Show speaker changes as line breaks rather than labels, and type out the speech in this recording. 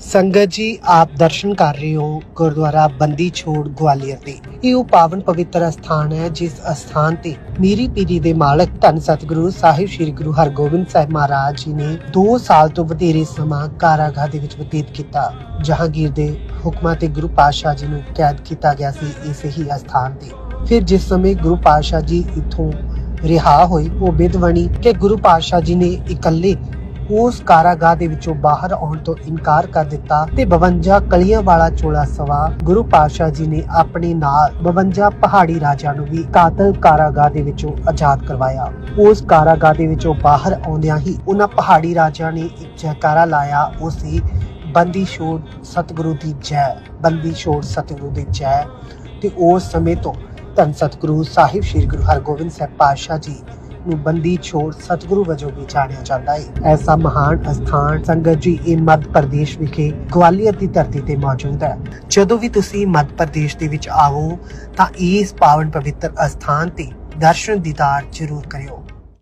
ਸੰਗਤ ਜੀ, ਆਪ ਦਰਸ਼ਨ ਕਰ ਰਹੇ ਹੋ ਗੁਰਦੁਆਰਾ ਬੰਦੀ ਛੋੜ ਗਵਾਲੀਅਰ ਦੇ। ਇਹ ਉਹ ਪਾਵਨ ਪਵਿੱਤਰ ਸਥਾਨ ਹੈ, ਜਿਸ ਸਥਾਨ ਤੇ ਮੀਰੀ ਪੀਰੀ ਦੇ ਮਾਲਕ ਧੰਨ ਸਤਿਗੁਰੂ ਸਾਹਿਬ ਸ੍ਰੀ ਗੁਰੂ ਹਰਗੋਬਿੰਦ ਸਾਹਿਬ ਮਹਾਰਾਜ ਜੀ ਨੇ 2 ਸਾਲ ਤੋਂ ਵਧੇਰੇ ਸਮਾਂ ਕਾਰਾਗਾਹ ਦੇ ਵਿੱਚ ਬਤੀਤ ਕੀਤਾ, ਜਹਾਂਗੀਰ ਦੇ ਹੁਕਮਾਂ ਤੇ ਗੁਰੂ ਪਾਤਸ਼ਾਹ ਜੀ ਨੂੰ ਕੈਦ ਕੀਤਾ ਗਿਆ ਸੀ ਇਸੇ ਹੀ ਸਥਾਨ ਤੇ। ਫਿਰ ਜਿਸ ਸਮੇਂ ਗੁਰੂ ਪਾਤਸ਼ਾਹ ਜੀ ਇਥੋਂ ਰਿਹਾ ਹੋਏ, ਉਹ ਬਿਦਵਣੀ ਕਿ ਗੁਰੂ ਪਾਤਸ਼ਾਹ ਜੀ ਨੇ ਇਕੱਲੇ ਉਸ ਕਾਰਾਗਾਹ ਦੇ ਵਿੱਚੋਂ ਬਾਹਰ ਆਉਣ ਤੋਂ ਇਨਕਾਰ ਕਰ ਦਿੱਤਾ ਤੇ 52 ਕਲੀਆਂ ਵਾਲਾ ਚੋਲਾ ਸਵਾ ਗੁਰੂ ਪਾਤਸ਼ਾਹ ਜੀ ਨੇ ਆਪਣੇ ਨਾਲ 52 ਪਹਾੜੀ ਰਾਜਿਆਂ ਨੂੰ ਵੀ ਕਾਤਲ ਕਾਰਾਗਾਹ ਦੇ ਵਿੱਚੋਂ ਆਜ਼ਾਦ ਕਰਵਾਇਆ। ਉਸ ਕਾਰਾਗਾਹ ਦੇ ਵਿੱਚੋਂ ਬਾਹਰ ਆਉਂਦਿਆਂ ਹੀ ਉਹਨਾਂ ਪਹਾੜੀ ਰਾਜਿਆਂ ਨੇ ਇੱਕ ਜੈਕਾਰਾ ਲਾਇਆ, ਉਹ ਸੀ ਬੰਦੀ ਛੋੜ ਸਤਿਗੁਰੂ ਦੀ ਜੈ, ਬੰਦੀ ਛੋੜ ਸਤਿਗੁਰੂ ਦੀ ਜੈ। ਤੇ ਉਸ ਸਮੇਂ ਤੋਂ ਧੰਨ ਸਤਿਗੁਰੂ ਸਾਹਿਬ ਸ੍ਰੀ ਗੁਰੂ ਹਰਗੋਬਿੰਦ ਸਾਹਿਬ ਪਾਤਸ਼ਾਹ ਜੀ ਨੂੰ ਬੰਦੀ ਛੋੜ ਸਤਿਗੁਰੂ ਵਜੋਂ ਵੀ ਜਾਣਿਆ ਜਾਂਦਾ ਹੈ। ਐਸਾ ਮਹਾਨ ਅਸਥਾਨ ਸੰਗਤ ਜੀ ਇਹ ਮੱਧ ਪ੍ਰਦੇਸ਼ ਵਿਖੇ ਗਵਾਲੀਅਰ ਦੀ ਧਰਤੀ ਤੇ ਮੌਜੂਦ ਹੈ। ਜਦੋਂ ਵੀ ਤੁਸੀਂ ਮੱਧ ਪ੍ਰਦੇਸ਼ ਦੇ ਵਿੱਚ ਆਵੋ ਤਾਂ ਇਸ ਪਾਵਨ ਪਵਿੱਤਰ ਅਸਥਾਨ ਤੇ ਦਰਸ਼ਨ ਦੀਦਾਰ ਜ਼ਰੂਰ ਕਰਿਓ।